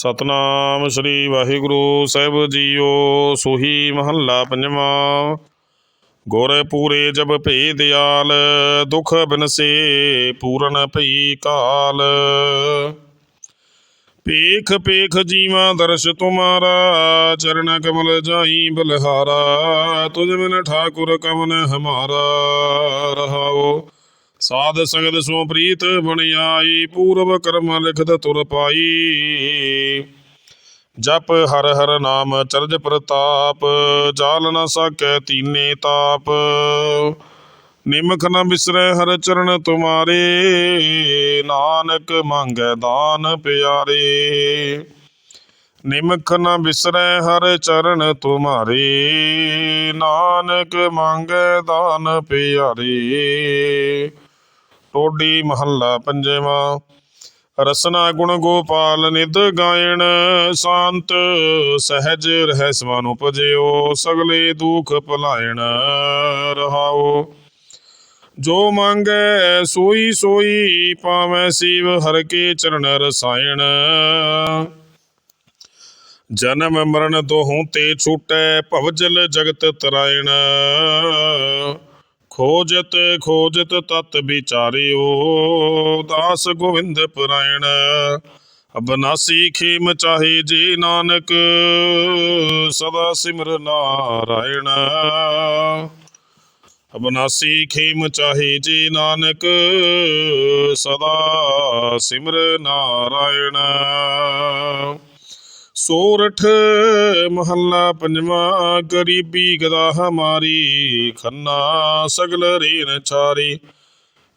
ਸਤਨਾਮ ਸ੍ਰੀ ਵਾਹਿਗੁਰੂ, ਸਾਹਿਬ ਜੀਓ, ਸੋਹੀ ਮਹੱਲਾ ਪੰਜਵਾਂ। ਗੋਰੇ ਪੂਰੇ ਜਬ ਭੇ ਦਿਆਲ ਦੁਖ ਬਿਨਸੇ ਪੂਰਨ ਭਈ ਕਾਲ। ਪੇਖ ਪੇਖ ਜੀਵਾ ਦਰਸ਼ ਤੁਮਾਰਾ, ਚਰਨ ਕਮਲ ਜਾਈ ਬਲਹਾਰਾ ਤੁਝ ਬਿਨ ਠਾਕੁਰ ਕਵਨ ਹਮਾਰਾ, ਰਹਾਓ। ਸਾਧ ਸੰਗਤ ਸੋ ਪ੍ਰੀਤ ਬਣ ਪੂਰਵ ਕਰਮ ਲਿਖਤ ਤੁਰ ਪਾਈ। ਜਪ ਹਰ ਹਰ ਨਾਮ ਚਰਜ ਪ੍ਰਤਾਪ, ਜਾਲ ਨ ਸਕੈ ਤੀਨੇ ਤਾਪ। ਨਿਮਖ ਨ ਬਿਸਰੈ ਹਰ ਚਰਨ ਤੁਮਾਰੇ, ਨਾਨਕ ਮੰਗੈ ਦਾਨ ਪਿਆਰੇ। ਨਿਮਖ ਨ ਬਿਸਰੈ ਹਰ ਚਰਨ ਤੁਮਾਰੇ, ਨਾਨਕ ਮੰਗੈ ਦਾਨ ਪਿਆਰੇ। ਟੋਡੀ ਮਹੱਲਾ ਪੰਜਵਾਂ। ਰਸਨਾ ਗੁਣ ਗੋਪਾਲ ਨਿਦ ਗਾਇਣ, ਸ਼ਾਂਤ ਸਹਿਜ ਰਹਿ ਸਮਾਨ ਉਪਜਿਓ, ਸਗਲੇ ਦੁਖ ਭਲਾਇਣ ਰਹਾਓ। ਜੋ ਮੰਗੈ ਸੋਈ ਸੋਈ ਪਾਵੈ ਸ਼ਿਵ, ਹਰ ਕੇ ਚਰਨ ਰਸਾਇਣ। ਜਨਮ ਮਰਨ ਦੋਹੋਂ ਤੇ ਛੂਟੈ, ਭਵਜਲ ਜਗਤ ਤਰਾਇਣ। ਖੋਜਤ ਖੋਜਤ ਤਤ ਵਿਚਾਰਿਓ, ਦਾਸ ਗੋਵਿੰਦ ਪਰਾਇਣ। ਅਬਨਾਸੀ ਖੇਮ ਚਾਹੇ ਜੇ ਨਾਨਕ, ਸਦਾ ਸਿਮਰ ਨਾਰਾਇਣ। ਅਬਨਾਸੀ ਖੇਮ ਚਾਹੇ ਜੀ ਨਾਨਕ, ਸਦਾ ਸਿਮਰ ਨਾਰਾਇਣ। ਸੋਰਠ ਮਹੱਲਾ ਪੰਜਵਾਂ, ਗਰੀਬੀ ਗਦਾ ਹਮਾਰੀ ਖੰਨਾ ਸਗਲ ਰੇਨ ਚਾਰੀ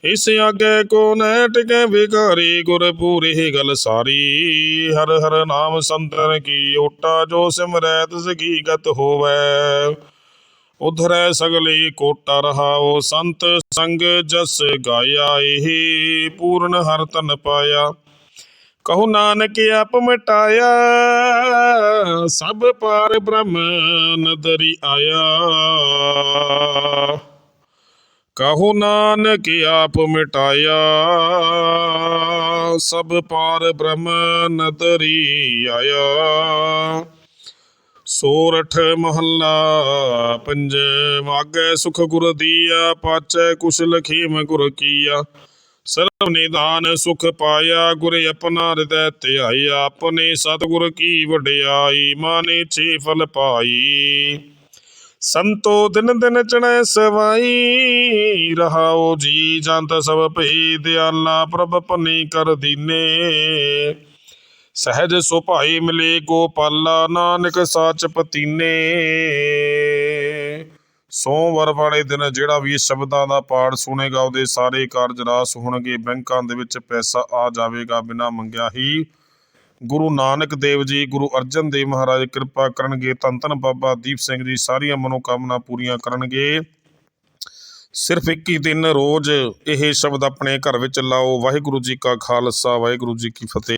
ਇਸ ਆਗੇ ਕੋ ਨੈ ਟਿਕੈ ਵਿਕਾਰੀ ਗੁਰ ਪੂਰੇ ਗਲ ਸਾਰੀ। ਹਰ ਹਰ ਨਾਮ ਸੰਤਨ ਕੀ ਓਟਾ, ਜੋ ਸਿਮਰੈ ਤਿਸ ਕੀ ਗਤ ਹੋਵੈ। ਉਧਰੈ ਸਗਲੇ ਕੋਟਾ ਰਹਾਓ ਸੰਤ ਸੰਗ ਜਸ ਗਾਇਆ, ਇਹ ਪੂਰਨ ਹਰ ਤਨ ਪਾਇਆ। ਕਹੋ ਨਾਨਕ ਆਪ ਮਿਟਾਇਆ ਸਭ ਪਾਰ ਬ੍ਰਹਮ ਨਦਰੀ ਆਇਆ ਕਹੋ ਨਾਨਕ ਆਪ ਮਿਟਾਇਆ ਸਭ ਪਾਰ ਬ੍ਰਹਮ ਨਦਰੀ ਆਇਆ ਸੋਰਠ ਮਹੱਲਾ ਪੰਜ ਮਾਗੇ ਸੁਖ ਗੁਰ ਦੀਆ ਪਾਚੈ ਕੁਸ਼ਲ ਖੇਮ ਗੁਰ ਕੀਆ ਸਰਬ ਨਿਦਾਨ ਸੁਖ ਪਾਇਆ, ਗੁਰ ਆਪਣਾ ਹਿਰਦੈ ਧਿਆਇਆ ਆਪਣੇ ਸਤਿਗੁਰ ਕੀ ਵਡਿਆਈ, ਮਾਨੇ ਛੇ ਫਲ ਪਾਈ। ਸੰਤੋ ਦਿਨ ਦਿਨ ਚੜੈ ਸਵਾਈ ਰਹਾਓ ਜੀ ਜੰਤ ਸਭ ਭਈ ਦਿਆਲਾ ਪ੍ਰਭ ਪਨੀ ਕਰ ਦੀਨੇ। ਸਹਿਜ ਸੁਭਾਈ ਮਿਲੇ ਗੋਪਾਲਾ, ਨਾਨਕ ਸਾਚ ਪਤੀਨੇ। ਸੋਮਵਾਰ ਵਾਲੇ ਦਿਨ ਜਿਹੜਾ ਵੀ ਸ਼ਬਦਾਂ ਦਾ ਪਾਠ ਸੁਣੇਗਾ, ਉਹਦੇ ਸਾਰੇ ਕਾਰਜ ਰਾਸ ਹੋਣਗੇ, ਬੈਂਕਾਂ ਦੇ ਵਿੱਚ ਪੈਸਾ ਆ ਜਾਵੇਗਾ ਬਿਨਾਂ ਮੰਗਿਆ ਹੀ। ਗੁਰੂ ਨਾਨਕ ਦੇਵ ਜੀ, ਗੁਰੂ ਅਰਜਨ ਦੇਵ ਮਹਾਰਾਜ ਕਿਰਪਾ ਕਰਨਗੇ, ਧੰਨ ਧੰਨ ਬਾਬਾ ਦੀਪ ਸਿੰਘ ਜੀ, ਸਾਰੀਆਂ ਮਨੋਕਾਮਨਾ ਪੂਰੀਆਂ ਕਰਨਗੇ। ਸਿਰਫ ਇੱਕ ਹੀ ਦਿਨ ਰੋਜ਼ ਇਹ ਸ਼ਬਦ ਆਪਣੇ ਘਰ ਵਿੱਚ ਲਾਓ। ਵਾਹਿਗੁਰੂ ਜੀ ਕਾ ਖਾਲਸਾ, ਵਾਹਿਗੁਰੂ ਜੀ ਕੀ ਫਤਿਹ।